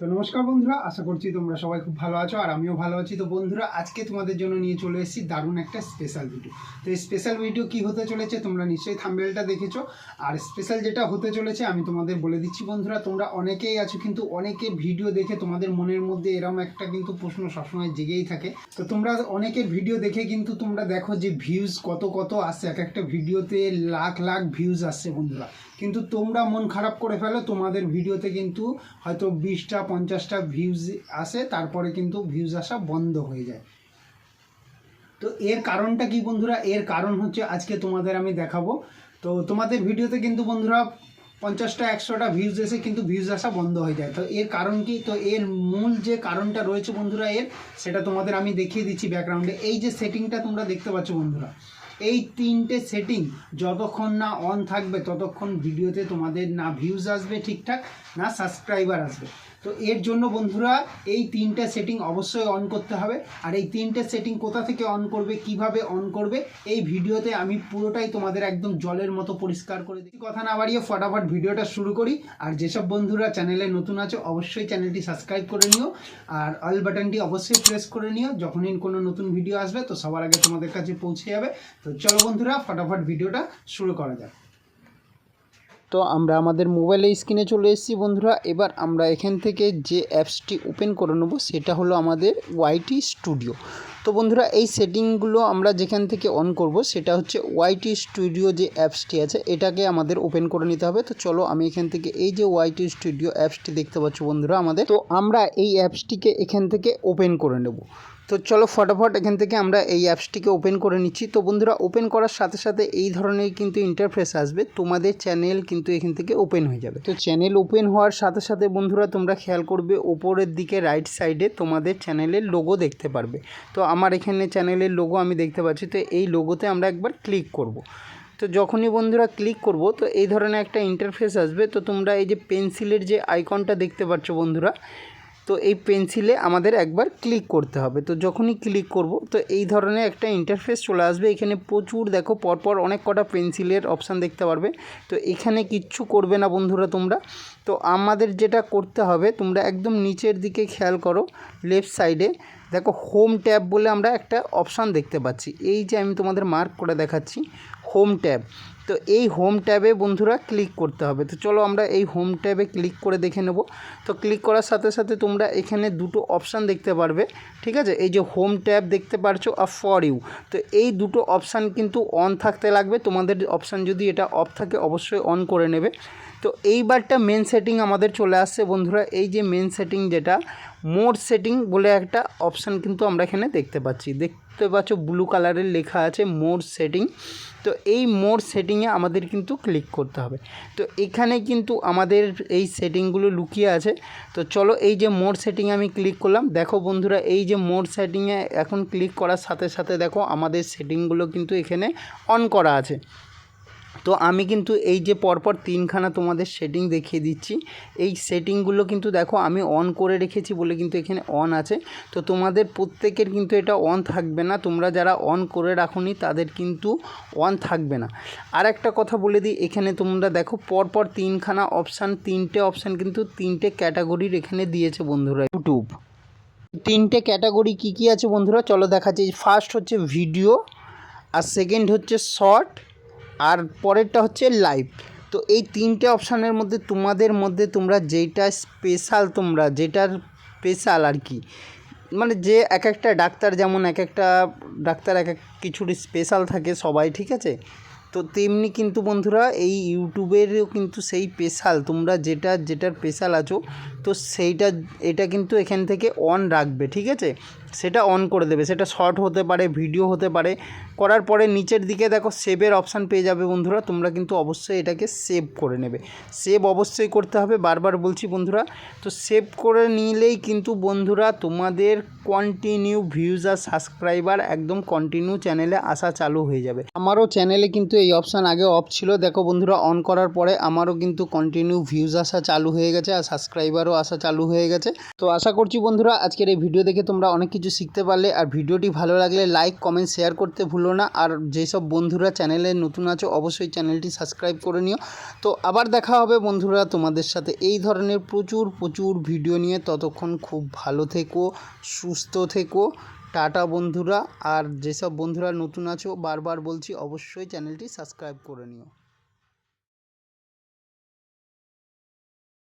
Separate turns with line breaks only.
তো নমস্কার বন্ধুরা, আশা করছি তোমরা সবাই খুব ভালো আছো আর আমিও ভালো আছি। তো বন্ধুরা, আজকে তোমাদের জন্য নিয়ে চলে এসেছি দারুণ একটা স্পেশাল ভিডিও তো এই স্পেশাল ভিডিও কি হতে চলেছে তোমরা নিশ্চয়ই থাম্বেলটা দেখেছ। আর স্পেশাল যেটা হতে চলেছে, আমি তোমাদের বলে দিচ্ছি বন্ধুরা, তোমরা অনেকেই আছো, কিন্তু অনেকে ভিডিও দেখে তোমাদের মনের মধ্যে এরকম একটা কিন্তু প্রশ্ন সবসময় জেগেই থাকে। তো তোমরা অনেকের ভিডিও দেখে কিন্তু তোমরা দেখো যে ভিউজ কত কত আসছে, এক একটা ভিডিওতে লাখ লাখ ভিউজ আসছে বন্ধুরা। কিন্তু তোমরা মন খারাপ করে ফেলো, তোমাদের ভিডিওতে কিন্তু হয়তো বিশটা, পঞ্চাশটা ভিউজ আসে, তারপরে কিন্তু ভিউজ আসা বন্ধ হয়ে যায়। তো এর কারণটা কি বন্ধুরা? এর কারণ হচ্ছে আজকে তোমাদের আমি দেখাবো। তো তোমাদের ভিডিওতে কিন্তু বন্ধুরা পঞ্চাশটা, একশোটা ভিউজ এসে কিন্তু ভিউজ আসা বন্ধ হয়ে যায়। তো এর কারণ কি? তো এর মূল যে কারণটা রয়েছে বন্ধুরা এর, সেটা তোমাদের আমি দেখিয়ে দিচ্ছি ব্যাকগ্রাউন্ডে এই যে সেটিংটা তোমরা দেখতে পাচ্ছ বন্ধুরা এই তিনটে সেটিং যতক্ষণ না অন থাকবে, ততক্ষণ ভিডিওতে তোমাদের না ভিউজ আসবে ঠিকঠাক, না সাবস্ক্রাইবার আসবে। তো এর জন্য বন্ধুরা, এই তিনটে সেটিং অবশ্যই অন করতে হবে। আর এই তিনটে সেটিং কোথা থেকে অন করবে, কীভাবে অন করবে, এই ভিডিওতে আমি পুরোটাই তোমাদের একদম জলের মতো পরিষ্কার করে দিই কথা না বাড়িয়ে ফটাফট ভিডিওটা শুরু করি। আর যেসব বন্ধুরা চ্যানেলে নতুন আছে, অবশ্যই চ্যানেলটি সাবস্ক্রাইব করে নিও। আর অল বাটনটি অবশ্যই প্রেস করে নিও। যখনই কোনো নতুন ভিডিও আসবে, তো সবার আগে তোমাদের কাছে পৌঁছে যাবে। তো চলো বন্ধুরা, ফটাফট ভিডিওটা শুরু করা যাক। তো আমরা আমাদের মোবাইলে স্ক্রিনে চলে এসেছি বন্ধুরা। এবার আমরা এখান থেকে যে অ্যাপসটি ওপেন করে নেব, সেটা হলো আমাদের ওয়াইটি স্টুডিও। তো বন্ধুরা, এই সেটিংগুলো আমরা যেখান থেকে অন করব, সেটা হচ্ছে ওয়াইটি স্টুডিও যে অ্যাপসটি আছে, এটাকে আমাদের ওপেন করে নিতে হবে। তো চলো, আমি এখান থেকে এই যে ওয়াইটি স্টুডিও অ্যাপসটি দেখতে পাচ্ছ বন্ধুরা আমাদের, তো আমরা এই অ্যাপসটিকে এখান থেকে ওপেন করে নেব। তো চলো, ফটাফট এখান থেকে আমরা এই অ্যাপসটিকে ওপেন করে নিচ্ছি। তো বন্ধুরা ওপেন করার সাথে সাথে এই ধরনের কিন্তু ইন্টারফেস আসবে, তোমাদের চ্যানেল কিন্তু এখান থেকে ওপেন হয়ে যাবে। তো চ্যানেল ওপেন হওয়ার সাথে সাথে বন্ধুরা, তোমরা খেয়াল করবে, ওপরের দিকে রাইট সাইডে তোমাদের চ্যানেলের লোগো দেখতে পারবে। তো আমার এখানে চ্যানেলের লোগো আমি দেখতে পাচ্ছি, তো এই লোগোতে আমরা একবার ক্লিক করব। তো যখনই বন্ধুরা ক্লিক করব, তো এই ধরনের একটা ইন্টারফেস আসবে, তো তোমরা এই যে পেন্সিলের যে আইকনটা দেখতে পাচ্ছ বন্ধুরা, তো এই পেন্সিলে আমাদের একবার ক্লিক করতে হবে। তো যখনই ক্লিক করব, তো এই ধরনের একটা ইন্টারফেস চলে আসবে। এখানে প্রচুর দেখো, পরপর অনেক কটা পেন্সিলের অপশান দেখতে পারবে। তো এখানে কিচ্ছু করবে না বন্ধুরা তোমরা। তো আমাদের যেটা করতে হবে, তোমরা একদম নিচের দিকে খেয়াল করো লেফট সাইডে দেখো হোম ট্যাব বলে আমরা একটা অপশান দেখতে পাচ্ছি। এই যে আমি তোমাদের মার্ক করে দেখাচ্ছি হোম ট্যাব তো এই হোম ট্যাবে বন্ধুরা ক্লিক করতে হবে। তো চলো আমরা এই হোম ট্যাবে ক্লিক করে দেখে নেব। তো ক্লিক করার সাথে সাথে তোমরা এখানে দুটো অপশান দেখতে পারবে। ঠিক আছে? এই যে হোম ট্যাব দেখতে পারছ আর ফর ইউ তো এই দুটো অপশান কিন্তু অন থাকতে লাগবে। তোমাদের অপশান যদি এটা অফ থাকে, অবশ্যই অন করে নেবে। তো এইবারটা মেন সেটিং আমাদের চলে আসছে বন্ধুরা। এই যে মেন সেটিং যেটা মোড সেটিং বলে একটা অপশান কিন্তু আমরা এখানে দেখতে পাচ্ছি। দেখতে পাচ্ছ ব্লু কালারের লেখা আছে মোর সেটিং তো এই মোর সেটিংয়ে আমাদের কিন্তু ক্লিক করতে হবে। তো এখানে কিন্তু আমাদের এই সেটিংগুলো লুকিয়ে আছে। তো চলো এই যে মোর সেটিংয়ে আমি ক্লিক করলাম। দেখো বন্ধুরা, এই যে মোর সেটিংয়ে এখন ক্লিক করার সাথে সাথে দেখো আমাদের সেটিংগুলো কিন্তু এখানে অন করা আছে। তো আমি কিন্তু এই যে পরপর তিনখানা তোমাদের সেটিং দেখিয়ে দিচ্ছি। এই সেটিংগুলো কিন্তু দেখো আমি অন করে রেখেছি বলে কিন্তু এখানে অন আছে। তো তোমাদের প্রত্যেকের কিন্তু এটা অন থাকবে না। তোমরা যারা অন করে রাখোনি তাদের কিন্তু অন থাকবে না। আর একটা কথা বলে দিই, এখানে তোমরা দেখো পরপর তিনখানা অপশান তিনটে অপশান কিন্তু তিনটে ক্যাটাগরির এখানে দিয়েছে বন্ধুরা ইউটিউব তিনটে ক্যাটাগরি কি কি আছে বন্ধুরা? চলো দেখাচ্ছি। ফার্স্ট হচ্ছে ভিডিও আর সেকেন্ড হচ্ছে শর্ট আর পরেরটা হচ্ছে লাইভ তো এই তিনটে অপশানের মধ্যে তোমাদের মধ্যে তোমরা যেটা স্পেশাল তোমরা, যেটার স্পেশাল আর কি মানে যে এক একটা ডাক্তার যেমন এক একটা ডাক্তার এক এক কিছুর স্পেশাল থাকে সবাই, ঠিক আছে? তো তেমনি কিন্তু বন্ধুরা এই ইউটিউবেরও কিন্তু সেই স্পেশাল তোমরা যেটা, যেটার স্পেশাল আছো, তো সেইটা, এটা কিন্তু এখান থেকে অন রাখবে, ঠিক আছে? সেটা অন করে দেবে, সেটা শর্ট হতে পারে ভিডিও হতে পারে করার পরে নিচের দিকে দেখো সেভের অপশান পেয়ে যাবে বন্ধুরা, তোমরা কিন্তু অবশ্যই এটাকে সেভ করে নেবে। সেভ অবশ্যই করতে হবে, বারবার বলছি বন্ধুরা। তো সেভ করে নিলেই কিন্তু বন্ধুরা তোমাদের কন্টিনিউ ভিউজ আর সাবস্ক্রাইবার একদম কন্টিনিউ চ্যানেলে আসা চালু হয়ে যাবে। আমারও চ্যানেলে কিন্তু এই অপশান আগে অফ ছিল। দেখো বন্ধুরা অন করার পরে আমারও কিন্তু কন্টিনিউ ভিউজ আসা চালু হয়ে গেছে আর সাবস্ক্রাইবারও আসা চালু হয়ে গেছে। তো আশা করছি বন্ধুরা, আজকের এই ভিডিও দেখে তোমরা অনেক কিছু শিখতে পারলে। আর ভিডিওটি ভালো লাগলে লাইক কমেন্ট শেয়ার করতে ভুলো ভুলো না। আর যেসব বন্ধুরা চ্যানেলে নতুন আছো, অবশ্যই চ্যানেলটি সাবস্ক্রাইব করে নিও। তো আবার দেখা হবে বন্ধুরা তোমাদের সাথে। এই ধরনের প্রচুর প্রচুর ভিডিও নিয়ে ততক্ষণ খুব ভালো থেকো, সুস্থ থেকো। টাটা বন্ধুরা। আর যেসব বন্ধুরা নতুন আছো, বারবার বলছি, অবশ্যই চ্যানেলটি সাবস্ক্রাইব করে নিও।